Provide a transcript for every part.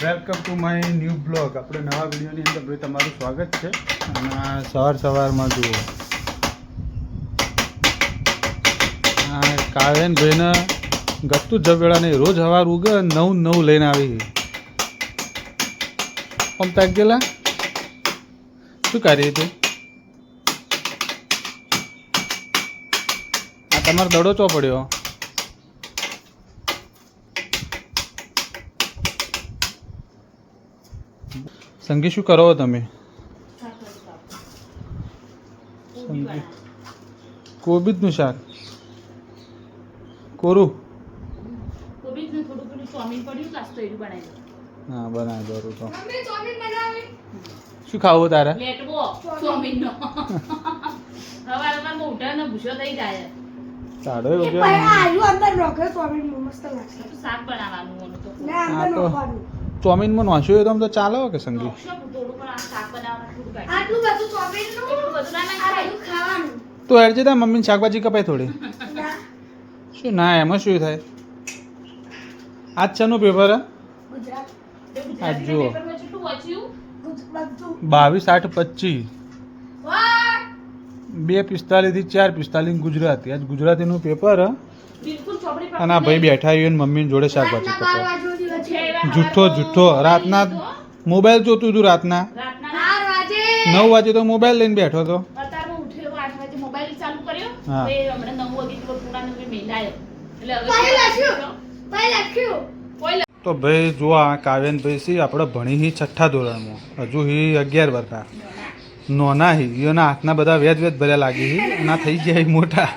Welcome to my new blog આપણે નવા વિડીયોની અંદર ભાઈ તમારું સ્વાગત છે. અને સવાર સવારમાં જુઓ. આ કાવેન ભાઈને ગતું જવેળા નહીં રોજ સવાર ઉગે નવું નવું લઈને આવી. આમ તાક ગયેલા શું કરી છે? આ તમારો દડો ચો પડ્યો? સંગી શું કરો તમે? કોબીજનું શાક. કોરું. હા બનાવી તો. શું ખાવું તારે? સાડો આલુ અંદર ચોમીન મસ્ત લાગશે. શાક બનાવવાનું તો. ને અંદર આ તો- નોખવાનું ચોમીનમાં નોશ્યું હોય તો આમ તો ચાલે કે સંગી? નોખશો થોડું પણ આ શાક બનાવવાનું થોડું કાઢી. આટલું બધું ચોમીનનું એટલું બધું ના આ નાખાય. બધું ખાવાનું? તો હેડ છે મમ્મીને શાકભાજી કપાય થોડી. શું ના એમાં શું થાય? આજ શાનું પેપર આજ ગુજરાત. જુઓ. બાવીસ આઠ પચીસ. બે પિસ્તાલીસથી ચાર પિસ્તાલીસ ગુજરાતી. આજ ગુજરાતીનું પેપર હે. અને આ ભાઈ બેઠા હોય મમ્મીની જોડે શાકભાજી કપાય. જુઠ્ઠો જુઠ્ઠો. રાતના મોબાઈલ જોતું હતું રાતના? રાતના બાર વાગે નવ વાગે તો મોબાઈલ લઈને બેઠો હતો. તે ભાઈ ભાઈ ભાઈ જો આ કાવ્યનભાઈ સી આપણે ભણી હી છઠ્ઠા ધોરણમાં હજુ હી અગિયાર વર્ષના. નોના હી. ઈયોના હાથના બધા વેજ વેજ ભર્યા લાગી હી. ના થઈ ગયા મોટા.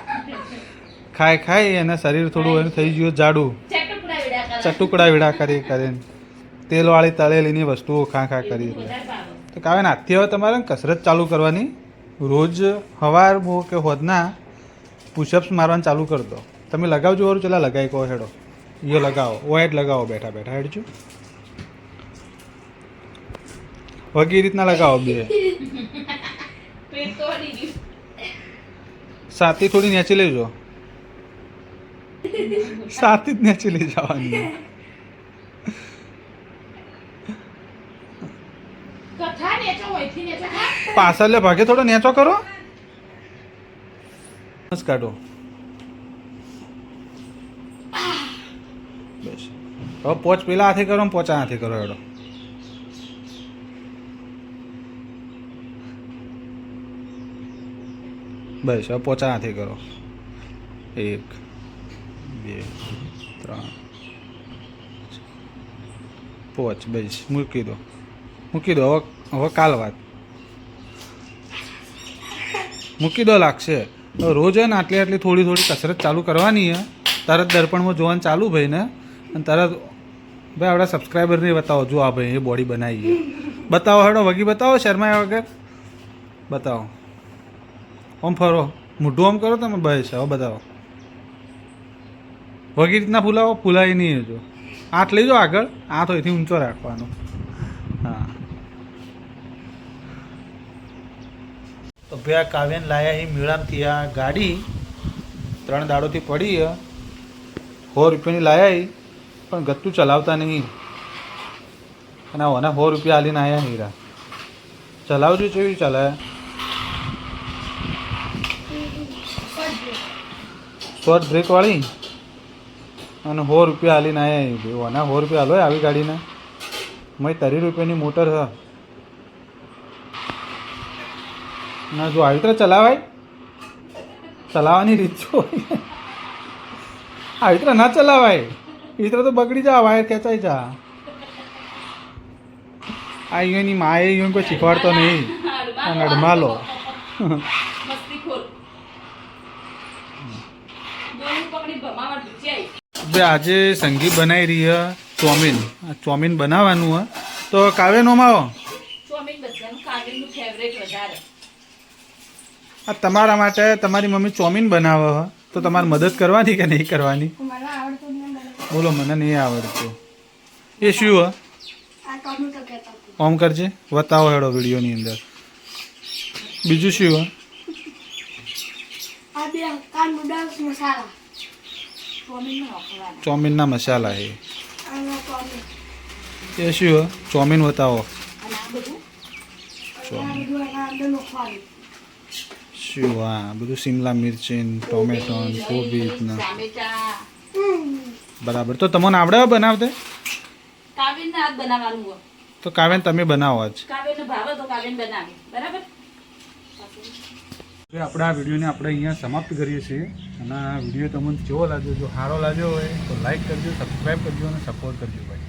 ખાય ખાય એના શરીર થોડું એનું થઈ ગયું જાડું ચટુકડા વિડા કરી કરીને તેલવાળી તળેલીની વસ્તુઓ ખા ખા કરી. તો કાવ્યન આજથી હવે તમારે કસરત ચાલુ કરવાની. રોજ હવાર હો કે હોદના પુશઅપ્સ મારવાનું ચાલુ કરી દો. તમે લગાવજો વારું ચલા લગાવી કહો હેડો. એ લગાવો ઓએડ લગાવો બેઠા બેઠા હેડજો. વગી રીતના લગાવો બે. સાતી થોડી નેચી લેજો. સાતી જ નેચી લઈ જવાની. પાછળ ભાગે થોડો નેચો કરો કાઢો બસ હવે પોચ પેલા હાથે કરો ને પોચા હાથે કરો એડો બસ હવે પોચા હાથે કરો એક ત્રણ. પોચ, બસ. મૂકી દો. મૂકી દો. હવે હવે કાલ વાત. મૂકી દો લાગશે. રોજ હે ને આટલી આટલી થોડી થોડી કસરત ચાલુ કરવાની હે. તરત દર્પણમાં જોવાનું ચાલુ ભાઈને અને તરત ભાઈ, આપણા સબસ્ક્રાઈબરને બતાવો. જો આ ભાઈ એ બોડી બનાવી બતાવો હેડો. વગી બતાવો? શર્માયા વગર? બતાવો. આમ ફરો. મોઢું આમ કરો તમે? બસ. હવે બતાવો. વગી રીતના ફૂલાવો ફૂલાય નહીં જો આઠ લઈ જાઓ આગળ. આ તો એથી ઊંચો રાખવાનો. હા. તો ભાઈ આ કાવ્યન લાયા એ મેળામાંથી આ ગાડી. ત્રણ દાડોથી પડી હે. સો રૂપિયાની લાયા પણ ગત્તું ચલાવતા નહીં. અને ઓને સો રૂપિયા હાલીને આવ્યા હીરા ચલાવજો કેવી ચલાવે શોર્ટ બ્રેક વાળી? અને સો રૂપિયા હાલીને આવ્યા ભાઈ ઓના સો રૂપિયા હાલો આવી ગાડીને. મેં તરી રૂપિયાની મોટર છે. ના, જો આવી રીતે ચલાવાય? ચલાવવાની રીત જો આવી રીતે ના ચલાવાય. એ તો બગડી જા, વાયર ખેંચાઈ જા. આ અહીંયાની માએ અહીંયા કોઈ શીખવાડતો નહીં. આ બે આજે સંગી બનાવી રહી હે ચોમીન. આ ચોમીન બનાવવાનું હે. તો કાવ્યનો માવો ચોમીન બધાનું કાજલનું ફેવરેટ વધારે. આ તમારા માટે તમારી મમ્મી ચોમીન બનાવે હે. તો તમારે મદદ કરવાની કે નહીં કરવાની? મને આવડતું જ નહીં મને. બોલો મને નહીં આવડતું. એ શું હે. ઓમ કરજે. બતાવો હેડો વિડીયોની અંદર. બીજું શું હે? આ બે કાન મસાલા. ચોમીનના મસાલા છે એ શું? ચોમીન બતાવો શું હા બધું શિમલા મિરચી ટોમેટો કોબી બરાબર તો તમને આવડે બનાવતે તો કાવેન તમે બનાવો આજ કાવ્યને ભાવે તો કાવ્યને બનાવી બરાબર આપણે આ વિડીયોને આપણે અહીંયા સમાપ્ત કરીએ છીએ. અને આ વીડિયો તમને કેવો લાગ્યો? જો સારો લાગ્યો હોય તો લાઈક કરજો સબસ્ક્રાઈબ કરજો અને સપોર્ટ કરજો ભાઈ.